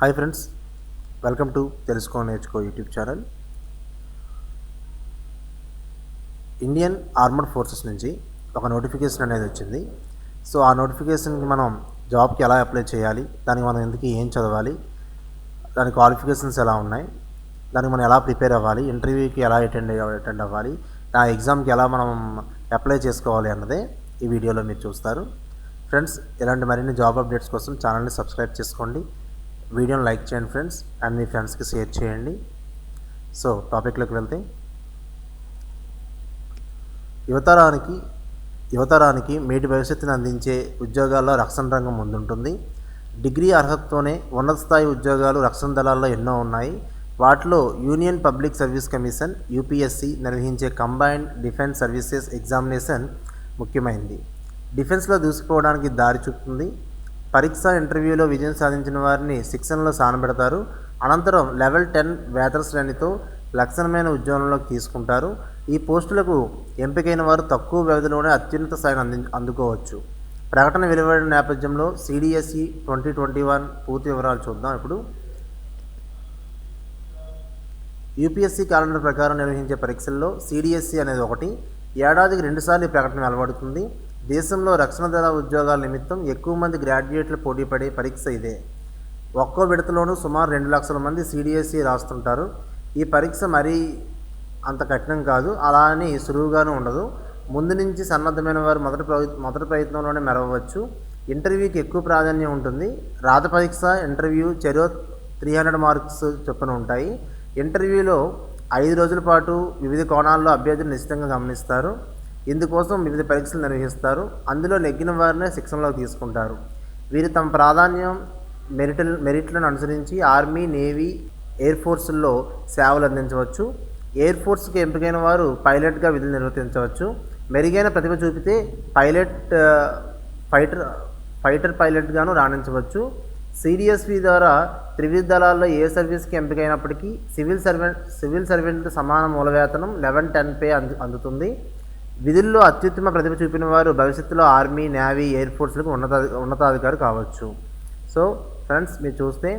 Hi friends welcome to తెలుసుకో నేర్చుకో YouTube channel. Indian armed forces నుంచి ఒక నోటిఫికేషన్ అనేది వచ్చింది. సో ఆ నోటిఫికేషన్కి మనం జాబ్కి ఎలా అప్లై చేయాలి దానికి మనం ఎందుకు ఏం చదవాలి దాని క్వాలిఫికేషన్స్ ఎలా ఉన్నాయి దానికి మనం ఎలా ప్రిపేర్ అవ్వాలి ఇంటర్వ్యూకి ఎలా అటెండ్ అటెండ్ అవ్వాలి ఆ ఎగ్జామ్కి ఎలా మనం అప్లై చేసుకోవాలి అన్నదే ఈ వీడియోలో మీరు చూస్తారు. ఫ్రెండ్స్ ఇలాంటి మరిన్ని జాబ్ అప్డేట్స్ కోసం ఛానల్ని సబ్స్క్రైబ్ చేసుకోండి. వీడియోని లైక్ చేయండి ఫ్రెండ్స్ అండ్ మీ ఫ్రెండ్స్కి షేర్ చేయండి. సో టాపిక్లోకి వెళ్తే యువతరానికి యువతరానికి మేటి భవిష్యత్తుని అందించే ఉద్యోగాల్లో రక్షణ రంగం ముందుంటుంది. డిగ్రీ అర్హతతోనే ఉన్నత స్థాయి ఉద్యోగాలు రక్షణ దళాల్లో ఎన్నో ఉన్నాయి. వాటిలో Union Public Service Commission UPSC నిర్వహించే కంబైన్డ్ డిఫెన్స్ సర్వీసెస్ ఎగ్జామినేషన్ ముఖ్యమైనది డిఫెన్స్లో దూసుకుపోవడానికి దారి చూపుతుంది. పరీక్ష ఇంటర్వ్యూలో విజయం సాధించిన వారిని శిక్షణలో సానబెడతారు. అనంతరం లెవెల్ టెన్ వేతన శ్రేణితో లక్షణమైన ఉద్యోగంలోకి తీసుకుంటారు. ఈ పోస్టులకు ఎంపికైన వారు తక్కువ వ్యవధిలోనే అత్యున్నత స్థాయిని అంది అందుకోవచ్చు. ప్రకటన వెలువడిన నేపథ్యంలో సిడిఎస్ఈ ట్వంటీ ట్వంటీ వన్ పూర్తి వివరాలు చూద్దాం ఇప్పుడు. యూపీఎస్సీ క్యాలెండర్ ప్రకారం నిర్వహించే పరీక్షల్లో సిడిఎస్సి అనేది ఒకటి. ఏడాదికి రెండుసార్లు ఈ ప్రకటన వెలువడుతుంది. దేశంలో రక్షణ దళ ఉద్యోగాల నిమిత్తం ఎక్కువ మంది గ్రాడ్యుయేట్లు పోటీపడే పరీక్ష ఇదే. ఒక్కో విడతలోనూ సుమారు రెండు లక్షల మంది సిడిఎస్సి రాస్తుంటారు. ఈ పరీక్ష మరీ అంత కఠినం కాదు అలా అని సులువుగానూ ఉండదు. ముందు నుంచి సన్నద్ధమైన వారు మొదటి మొదటి ప్రయత్నంలోనే మెరవవచ్చు. ఇంటర్వ్యూకి ఎక్కువ ప్రాధాన్యం ఉంటుంది. రాత పరీక్ష ఇంటర్వ్యూ చెరో త్రీ హండ్రెడ్ మార్క్స్ చొప్పున ఉంటాయి. ఇంటర్వ్యూలో ఐదు రోజుల పాటు వివిధ కోణాల్లో అభ్యర్థులు నిశ్చితంగా గమనిస్తారు. ఇందుకోసం వివిధ పరీక్షలు నిర్వహిస్తారు. అందులో నెగ్గిన వారినే శిక్షణలోకి తీసుకుంటారు. వీరు తమ ప్రాధాన్యం మెరిట్ మెరిట్లను అనుసరించి ఆర్మీ నేవీ ఎయిర్ ఫోర్సుల్లో సేవలు అందించవచ్చు. ఎయిర్ ఫోర్స్కి ఎంపికైన వారు పైలట్గా విధులు నిర్వర్తించవచ్చు. మెరుగైన ప్రతిభ చూపితే పైలట్ ఫైటర్ ఫైటర్ పైలట్గాను రాణించవచ్చు. సిడిఎస్వి ద్వారా త్రివిధ దళాల్లో ఏ సర్వీస్కి ఎంపికైనప్పటికీ సివిల్ సర్వెంట్ సివిల్ సర్వెంట్ సమాన మూలవేతనం లెవెన్ టెన్ పే అందు అందుతుంది. విధుల్లో అత్యుత్తమ ప్రతిభ చూపిన వారు భవిష్యత్తులో ఆర్మీ నేవీ ఎయిర్ ఫోర్స్లకు ఉన్నత ఉన్నతాధికారి కావచ్చు. సో ఫ్రెండ్స్ మీరు చూస్తే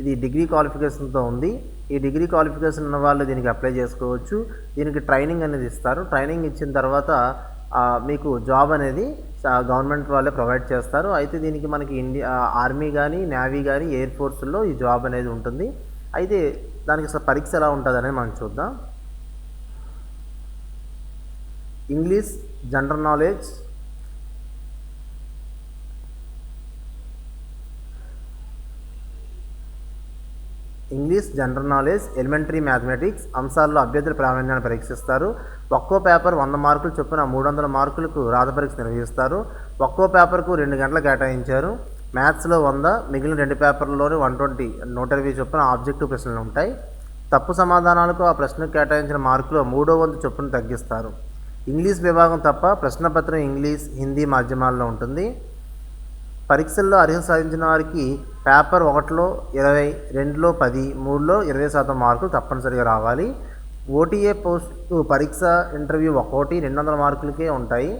ఇది డిగ్రీ క్వాలిఫికేషన్తో ఉంది. ఈ డిగ్రీ క్వాలిఫికేషన్ ఉన్న వాళ్ళు దీనికి అప్లై చేసుకోవచ్చు. దీనికి ట్రైనింగ్ అనేది ఇస్తారు. ట్రైనింగ్ ఇచ్చిన తర్వాత మీకు జాబ్ అనేది గవర్నమెంట్ వాళ్ళే ప్రొవైడ్ చేస్తారు. అయితే దీనికి మనకి ఇండియా ఆర్మీ కానీ నేవీ కానీ ఎయిర్ ఫోర్స్లో ఈ జాబ్ అనేది ఉంటుంది. అయితే దానికి అసలు పరీక్ష ఎలా ఉంటుంది అనేది మనం చూద్దాం. English general knowledge English general knowledge elementary mathematics అంశాల్లో అభ్యర్థుల ప్రావీణ్యాన్ని పరీక్షిస్తారు. ఒక్కో పేపర్ వంద మార్కులు చొప్పున మూడు వందల మార్కులకు రాత పరీక్ష నిర్వహిస్తారు. ఒక్కో పేపర్కు రెండు గంటలు కేటాయించారు. మ్యాథ్స్లో వంద మిగిలిన రెండు పేపర్లలోని వన్ ట్వంటీ నూట ఇరవై చొప్పున ఆబ్జెక్టివ్ ప్రశ్నలు ఉంటాయి. తప్పు సమాధానాలకు ఆ ప్రశ్నకు కేటాయించిన మార్కులు మూడో వంతు చొప్పున తగ్గిస్తారు. ఇంగ్లీష్ విభాగం తప్ప ప్రశ్నపత్రం ఇంగ్లీష్ హిందీ మాధ్యమాల్లో ఉంటుంది. పరీక్షల్లో అర్హత సాధించిన వారికి పేపర్ ఒకటిలో ఇరవై రెండులో పది మూడులో ఇరవై శాతం మార్కులు తప్పనిసరిగా రావాలి. ఓటీఏ పోస్టు పరీక్ష ఇంటర్వ్యూ ఒక్కోటి రెండు వందల మార్కులకే ఉంటాయి.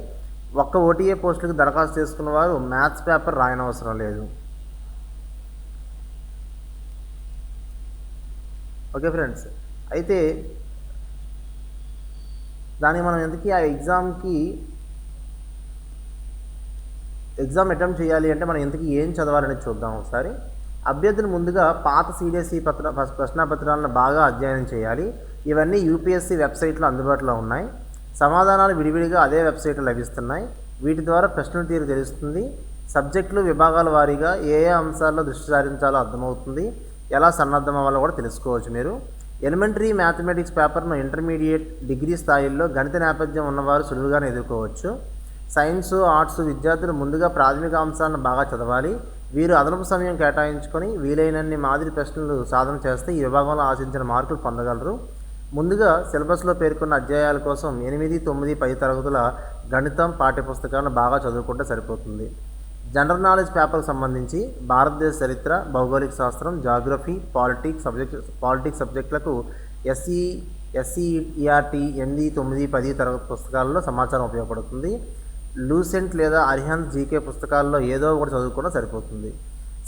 ఒక్క ఓటీఏ పోస్టులకు దరఖాస్తు చేసుకున్న వారు మ్యాథ్స్ పేపర్ రాయనవసరం లేదు. ఓకే ఫ్రెండ్స్ అయితే దానికి మనం ఎందుకు ఆ ఎగ్జామ్కి ఎగ్జామ్ అటెంప్ట్ చేయాలి అంటే మనం ఎందుకు ఏం చదవాలని చూద్దాం ఒకసారి. అభ్యర్థులు ముందుగా పాత సిడిఎస్ఈ పత్ర ప్రశ్న- ప్రశ్నాపత్రాలను బాగా అధ్యయనం చేయాలి. ఇవన్నీ యూపీఎస్సీ వెబ్సైట్లో అందుబాటులో ఉన్నాయి. సమాధానాలు విడివిడిగా అదే వెబ్సైట్లో లభిస్తున్నాయి. వీటి ద్వారా ప్రశ్నల తీరు తెలుస్తుంది. సబ్జెక్టులు విభాగాల వారీగా ఏ ఏ అంశాల్లో దృష్టి సారించాలో అర్థమవుతుంది. ఎలా సన్నద్ధం అవ్వాలో కూడా తెలుసుకోవచ్చు మీరు. ఎలిమెంటరీ మ్యాథమెటిక్స్ పేపర్ను ఇంటర్మీడియట్ డిగ్రీ స్థాయిల్లో గణిత నేపథ్యం ఉన్నవారు సులువుగానే ఎదుర్కోవచ్చు. సైన్స్ ఆర్ట్స్ విద్యార్థులు ముందుగా ప్రాథమిక అంశాలను బాగా చదవాలి. వీరు అదనపు సమయం కేటాయించుకొని వీలైనన్ని మాదిరి ప్రశ్నలు సాధన చేస్తే ఈ విభాగంలో ఆశించిన మార్కులు పొందగలరు. ముందుగా సిలబస్లో పేర్కొన్న అధ్యాయాల కోసం ఎనిమిది తొమ్మిది పది తరగతుల గణితం పాఠ్యపుస్తకాలను బాగా చదువుకుంటే సరిపోతుంది. జనరల్ నాలెడ్జ్ పేపర్కి సంబంధించి భారతదేశ చరిత్ర భౌగోళిక శాస్త్రం జాగ్రఫీ పాలిటిక్స్ సబ్జెక్ట్ పాలిటిక్స్ సబ్జెక్టులకు ఎస్సీ ఎస్సీఈఆర్టీ ఎనిమిది తొమ్మిది పది తరగతి పుస్తకాల్లో సమాచారం ఉపయోగపడుతుంది. లూసెంట్ లేదా అరిహంత్ జీకే పుస్తకాల్లో ఏదో ఒకటి చదువుకున్నా సరిపోతుంది.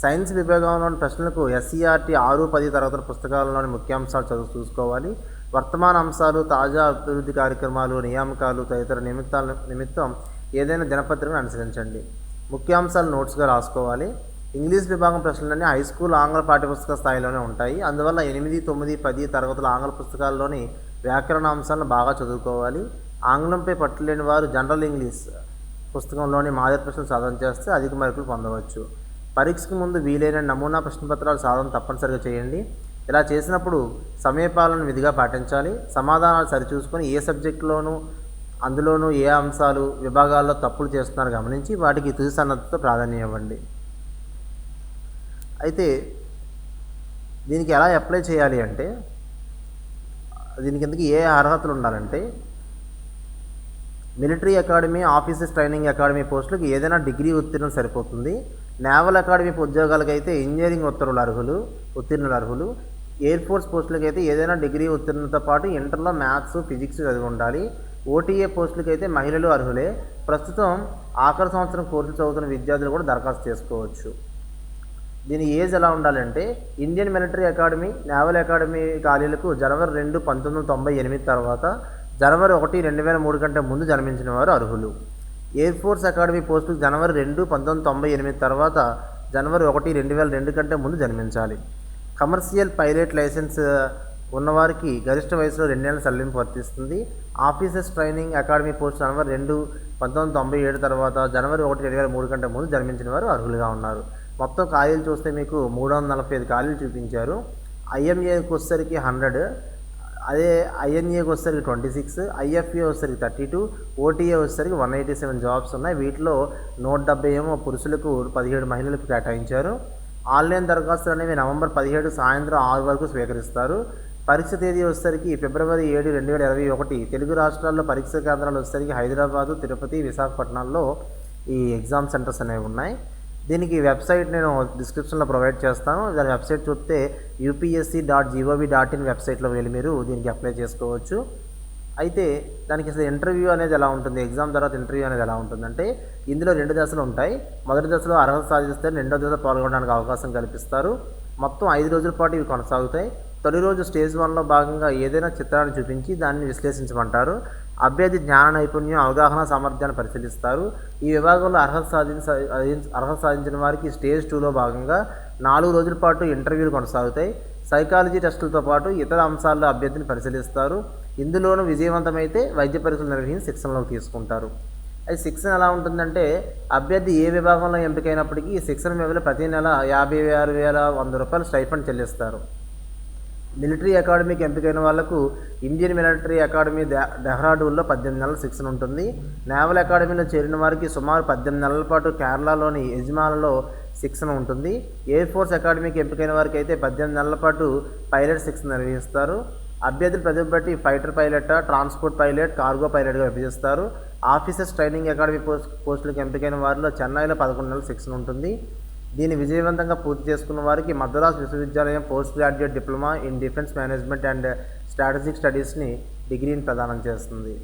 సైన్స్ విభాగంలోని ప్రశ్నలకు ఎస్సీఆర్టీ ఆరు పది తరగతుల పుస్తకాలలోని ముఖ్యాంశాలు చదువు చూసుకోవాలి. వర్తమాన అంశాలు తాజా అభివృద్ధి కార్యక్రమాలు నియామకాలు తదితర నిమిత్తాల నిమిత్తం ఏదైనా దినపత్రికను అనుసరించండి. ముఖ్యాంశాలు నోట్స్గా రాసుకోవాలి. ఇంగ్లీష్ విభాగం ప్రశ్నలన్నీ హై స్కూల్ ఆంగ్ల పాఠ్యపుస్తక స్థాయిలోనే ఉంటాయి. అందువల్ల ఎనిమిది తొమ్మిది పది తరగతుల ఆంగ్ల పుస్తకాల్లోని వ్యాకరణ అంశాలను బాగా చదువుకోవాలి. ఆంగ్లంపై పట్టులేని వారు జనరల్ ఇంగ్లీష్ పుస్తకంలోని మాదిరి ప్రశ్నలు సాధన చేస్తే అధిక మార్కులు పొందవచ్చు. పరీక్షకు ముందు వీలైన నమూనా ప్రశ్నపత్రాలు సాధన తప్పనిసరిగా చేయండి. ఇలా చేసినప్పుడు సమయపాలన విధిగా పాటించాలి. సమాధానాలు సరిచూసుకొని ఏ సబ్జెక్టులోనూ అందులోనూ ఏ అంశాలు విభాగాల్లో తప్పులు చేస్తున్నారు గమనించి వాటికి తుది సన్నద్ధతో ప్రాధాన్యం ఇవ్వండి అయితే దీనికి ఎలా అప్లై చేయాలి అంటే దీనికి ఎందుకు ఏ అర్హతలు ఉండాలంటే military academy officers training academy పోస్టులకు ఏదైనా డిగ్రీ ఉత్తీర్ణం సరిపోతుంది. నేవల్ అకాడమీ ఉద్యోగాలకైతే ఇంజనీరింగ్ ఉత్తర్వులు అర్హులు ఉత్తీర్ణులు అర్హులు. ఎయిర్ ఫోర్స్ పోస్టులకు అయితే ఏదైనా డిగ్రీ ఉత్తీర్ణతో పాటు ఇంటర్లో మ్యాథ్స్ ఫిజిక్స్ చదివి ఉండాలి. ఓటీఏ పోస్టులకు అయితే మహిళలు అర్హులే. ప్రస్తుతం ఆఖరి సంవత్సరం కోర్సులు చదువుతున్న విద్యార్థులు కూడా దరఖాస్తు చేసుకోవచ్చు. దీని ఏజ్ ఎలా ఉండాలంటే Indian military academy naval academy ఖాళీలకు జనవరి రెండు పంతొమ్మిది వందల తొంభై ఎనిమిది తర్వాత జనవరి ఒకటి రెండు వేల మూడు కంటే ముందు జన్మించిన వారు అర్హులు. ఎయిర్ ఫోర్స్ అకాడమీ పోస్టుకు జనవరి రెండు పంతొమ్మిది తొంభై ఎనిమిది తర్వాత జనవరి ఒకటి రెండు వేల రెండు కంటే ముందు జన్మించాలి. కమర్షియల్ పైలట్ లైసెన్స్ ఉన్నవారికి గరిష్ట వయసులో రెండేళ్ళ సల్లింపు వర్తిస్తుంది. ఆఫీసర్స్ ట్రైనింగ్ అకాడమీ పోస్ట్ జనవరి రెండు పంతొమ్మిది తొంభై ఏడు తర్వాత జనవరి ఒకటి రెండు వేల మూడు కంటే ముందు జన్మించిన వారు అర్హులుగా ఉన్నారు. మొత్తం ఖాళీలు చూస్తే మీకు మూడు వందల నలభై ఐదు ఖాళీలు చూపించారు. ఐఎంఏకి వచ్చేసరికి హండ్రెడ్ అదే ఐఎన్ఏకి వచ్చేసరికి ట్వంటీ సిక్స్ ఐఎఫ్ఏ వచ్చేసరికి థర్టీ టూ ఓటీఏ వచ్చేసరికి వన్ ఎయిటీ సెవెన్ జాబ్స్ ఉన్నాయి. వీటిలో నూట డెబ్బై ఏమో పురుషులకు పదిహేడు మహిళలకు కేటాయించారు. ఆన్లైన్ దరఖాస్తులు అనేవి నవంబర్ పదిహేడు సాయంత్రం ఆరు వరకు స్వీకరిస్తారు. పరీక్ష తేదీ వచ్చేసరికి ఫిబ్రవరి ఏడు రెండు వేల ఇరవై ఒకటి. తెలుగు రాష్ట్రాల్లో పరీక్ష కేంద్రాలు వచ్చేసరికి హైదరాబాదు తిరుపతి విశాఖపట్నంలో ఈ ఎగ్జామ్ సెంటర్స్ అనేవి ఉన్నాయి. దీనికి వెబ్సైట్ నేను డిస్క్రిప్షన్లో ప్రొవైడ్ చేస్తాను. దాని వెబ్సైట్ చూస్తే UPSC dot GOV dot in వెబ్సైట్లో వెళ్ళి మీరు దీనికి అప్లై చేసుకోవచ్చు. అయితే దానికి అసలు ఇంటర్వ్యూ అనేది ఎలా ఉంటుంది? ఎగ్జామ్ తర్వాత ఇంటర్వ్యూ అనేది ఎలా ఉంటుందంటే ఇందులో రెండు దశలు ఉంటాయి. మొదటి దశలో అర్హత సాధిస్తే రెండో దశలో పాల్గొనడానికి అవకాశం కల్పిస్తారు. మొత్తం ఐదు రోజుల పాటు ఇవి కొనసాగుతాయి. తొలి రోజు స్టేజ్ వన్లో భాగంగా ఏదైనా చిత్రాన్ని చూపించి దాన్ని విశ్లేషించమంటారు. అభ్యర్థి జ్ఞాన నైపుణ్యం అవగాహన సామర్థ్యాన్ని పరిశీలిస్తారు. ఈ విభాగంలో అర్హత సాధించ అర్హత సాధించిన వారికి స్టేజ్ టూలో భాగంగా నాలుగు రోజుల పాటు ఇంటర్వ్యూలు కొనసాగుతాయి. సైకాలజీ టెస్టులతో పాటు ఇతర అంశాల్లో అభ్యర్థిని పరిశీలిస్తారు. ఇందులోనూ విజయవంతమైతే వైద్య పరీక్షలు నిర్వహించి శిక్షణలోకి తీసుకుంటారు. అది శిక్షణ ఎలా ఉంటుందంటే అభ్యర్థి ఏ విభాగంలో ఎంపికైనప్పటికీ ఈ శిక్షణ వ్యవధిలో ప్రతి నెల యాభై ఆరు వేల వంద రూపాయలు స్టైఫండ్ చెల్లిస్తారు. మిలిటరీ అకాడమీకి ఎంపికైన వాళ్ళకు ఇండియన్ మిలిటరీ అకాడమీ డెహ్రాడూన్లో పద్దెనిమిది నెలల శిక్షణ ఉంటుంది. నేవల్ అకాడమీలో చేరిన వారికి సుమారు పద్దెనిమిది నెలల పాటు కేరళలోని యజమానులో శిక్షణ ఉంటుంది. ఎయిర్ ఫోర్స్ అకాడమీకి ఎంపికైన వారికి అయితే పద్దెనిమిది నెలల పాటు పైలట్ శిక్షణ నిర్వహిస్తారు. అభ్యర్థుల ప్రతిభ బట్టి fighter pilot transport pilot cargo పైలట్గా విభజిస్తారు ఆఫీసర్స్ ట్రైనింగ్ అకాడమీ పోస్ట్ పోస్టులకు ఎంపికైన వారిలో చెన్నైలో పదకొండు నెలల శిక్షణ ఉంటుంది. దీన్ని విజయవంతంగా పూర్తి చేసుకున్న వారికి మద్రాస్ విశ్వవిద్యాలయం post graduate diploma in defence management and strategic స్టడీస్ని డిగ్రీని ప్రదానం చేస్తుంది.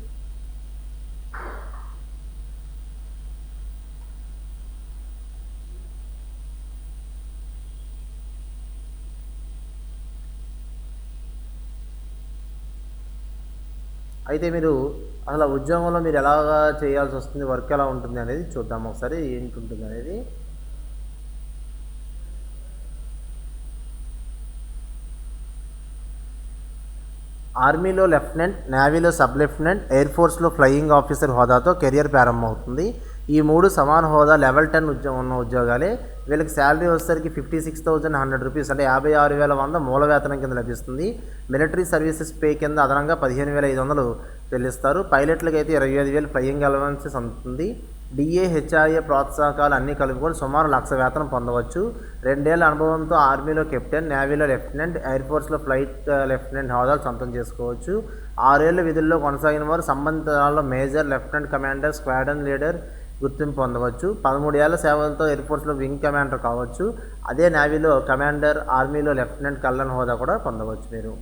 అయితే మీరు అసలు ఉద్యోగంలో మీరు ఎలాగా చేయాల్సి వస్తుంది వర్క్ ఎలా ఉంటుంది అనేది చూద్దాం. ఒకసారి ఏంటి ఉంటుంది అనేది ఆర్మీలో లెఫ్టినెంట్ నేవీలో సబ్ లెఫ్టినెంట్ ఎయిర్ ఫోర్స్లో ఫ్లయింగ్ ఆఫీసర్ హోదాతో కెరియర్ ప్రారంభమవుతుంది. ఈ మూడు సమాన హోదా లెవెల్ టెన్ ఉద్యోగం ఉన్న ఉద్యోగాలే. వీళ్ళకి శాలరీ వచ్చేసరికి fifty six thousand hundred rupees అంటే యాభై ఆరు వేల వంద మూల వేతనం కింద లభిస్తుంది. మిలిటరీ సర్వీసెస్ పే కింద అదనంగా పదిహేను వేల ఐదు వందలు చెల్లిస్తారు. పైలట్లకు అయితే ఇరవై ఐదు వేలు ఫ్లయింగ్ అలవెన్సెస్ అందుతుంది. డిఏ ప్రోత్సాహకాలు అన్నీ కలుపుకొని సుమారు లక్ష వేతనం పొందవచ్చు. రెండేళ్ళ అనుభవంతో ఆర్మీలో కెప్టెన్ నేవీలో లెఫ్టినెంట్ ఎయిర్ ఫోర్స్లో ఫ్లైట్ లెఫ్టినెంట్ హోదాలు సొంతం చేసుకోవచ్చు. ఆరేళ్ళ విధుల్లో కొనసాగిన వారు సంబంధాల్లో major lieutenant commander squadron leader గుర్తింపు పొందవచ్చు. పదమూడు ఏళ్ళ సేవలతో ఎయిర్ ఫోర్స్లో వింగ్ కమాండర్ కావచ్చు. అదే నేవీలో కమాండర్ ఆర్మీలో లెఫ్టినెంట్ కల్లన్ హోదా కూడా పొందవచ్చు మీరు.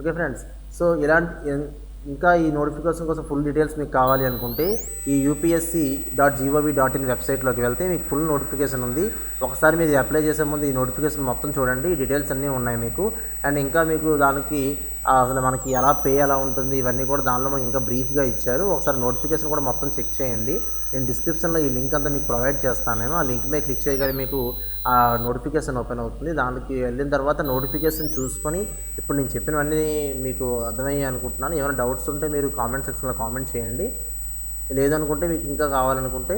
ఓకే ఫ్రెండ్స్ సో ఇలాంటి ఇంకా ఈ నోటిఫికేషన్ కోసం ఫుల్ డీటెయిల్స్ మీకు కావాలి అనుకుంటే ఈ UPSC dot GOV dot in వెబ్సైట్లోకి వెళ్తే మీకు ఫుల్ నోటిఫికేషన్ ఉంది. ఒకసారి మీరు అప్లై చేసే ముందు ఈ నోటిఫికేషన్ మొత్తం చూడండి. ఈ డీటెయిల్స్ అన్నీ ఉన్నాయి మీకు. అండ్ ఇంకా మీకు దానికి అసలు మనకి ఎలా పే ఎలా ఉంటుంది ఇవన్నీ కూడా దానిలో మనకి ఇంకా బ్రీఫ్గా ఇచ్చారు. ఒకసారి నోటిఫికేషన్ కూడా మొత్తం చెక్ చేయండి. నేను డిస్క్రిప్షన్లో ఈ లింక్ అంతా మీకు ప్రొవైడ్ చేస్తాను నేను. ఆ లింక్ మీద క్లిక్ చేయగానే మీకు ఆ నోటిఫికేషన్ ఓపెన్ అవుతుంది. దానికి వెళ్ళిన తర్వాత నోటిఫికేషన్ చూసుకొని ఇప్పుడు నేను చెప్పినవన్నీ మీకు అర్థమయ్యాయి అనుకుంటున్నాను. ఏమైనా డౌట్స్ ఉంటే మీరు కామెంట్ సెక్షన్లో కామెంట్ చేయండి. లేదనుకుంటే మీకు ఇంకా కావాలనుకుంటే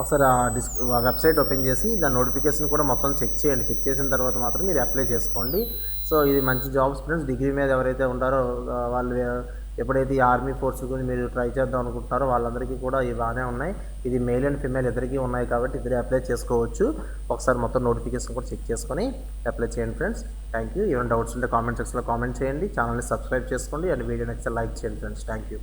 ఒకసారి ఆ డిస్ ఆ వెబ్సైట్ ఓపెన్ చేసి దాని నోటిఫికేషన్ కూడా మొత్తం చెక్ చేయండి. చెక్ చేసిన తర్వాత మాత్రం మీరు అప్లై చేసుకోండి. సో ఇది మంచి జాబ్స్ ఫ్రెండ్స్ డిగ్రీ మీద ఎవరైతే ఉంటారో వాళ్ళు ఎప్పుడైతే ఈ ఆర్మీ ఫోర్స్ గురించి మీరు ట్రై చేద్దాం అనుకుంటున్నారో వాళ్ళందరికీ కూడా ఇవి బాగానే ఉన్నాయి. ఇది మేల్ అండ్ ఫిమేల్ ఇద్దరికీ ఉన్నాయి కాబట్టి ఇద్దరే అప్లై చేసుకోవచ్చు. ఒకసారి మొత్తం నోటిఫికేషన్ కూడా చెక్ చేసుకొని అప్లై చేయండి ఫ్రెండ్స్. థ్యాంక్ యూ ఏమైనా డౌట్స్ ఉంటే కామెంట్ సెక్షన్లో కామెంట్ చేయండి. ఛానల్ని సబ్స్క్రైబ్ చేసుకోండి. అండ్ వీడియో నచ్చితే లైక్ చేయండి ఫ్రెండ్స్. Thank you